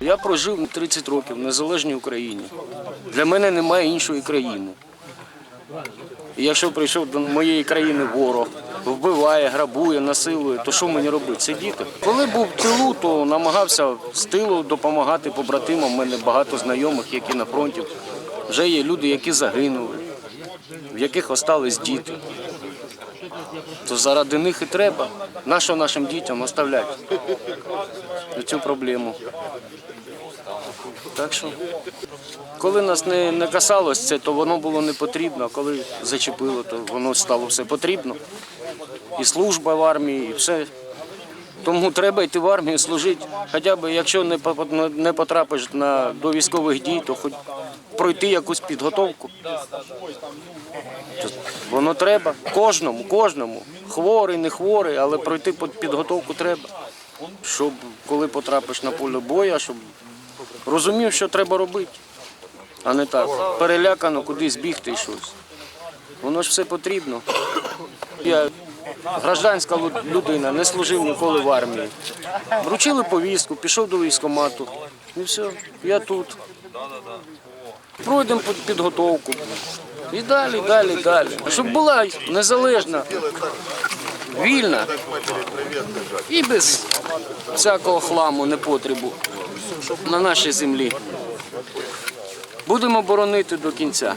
Я прожив 30 років в незалежній Україні. Для мене немає іншої країни. І Якщо прийшов до моєї країни ворог, вбиває, грабує, насилує, то що мені робити? Сидіти? Коли був в тилу, то намагався з тилу допомагати побратимам. У мене багато знайомих, які на фронті. Вже є люди, які загинули, в яких остались діти. То заради них і треба. Нащо нашим дітям оставляти цю проблему? Так що, коли нас не, не касалось це, то воно було не потрібно, а коли зачепило, то воно стало все потрібно. І служба в армії, і все. Тому треба йти в армію служити. Хоча б якщо не по- не потрапиш на, до військових дій, то хоч пройти якусь підготовку. Воно треба кожному, кожному. Хворий, не хворий, але пройти підготовку треба. Щоб коли потрапиш на поле бою, щоб розумів, що треба робити, а не так. Перелякано кудись бігти і щось. Воно ж все потрібно. Я гражданська людина, не служив ніколи в армії. Вручили повістку, пішов до військкомату. І все, я тут. Пройдемо підготовку. І далі, далі, далі. Щоб була незалежна, вільна і без всякого хламу, непотребу на нашій землі. Будемо боронити до кінця.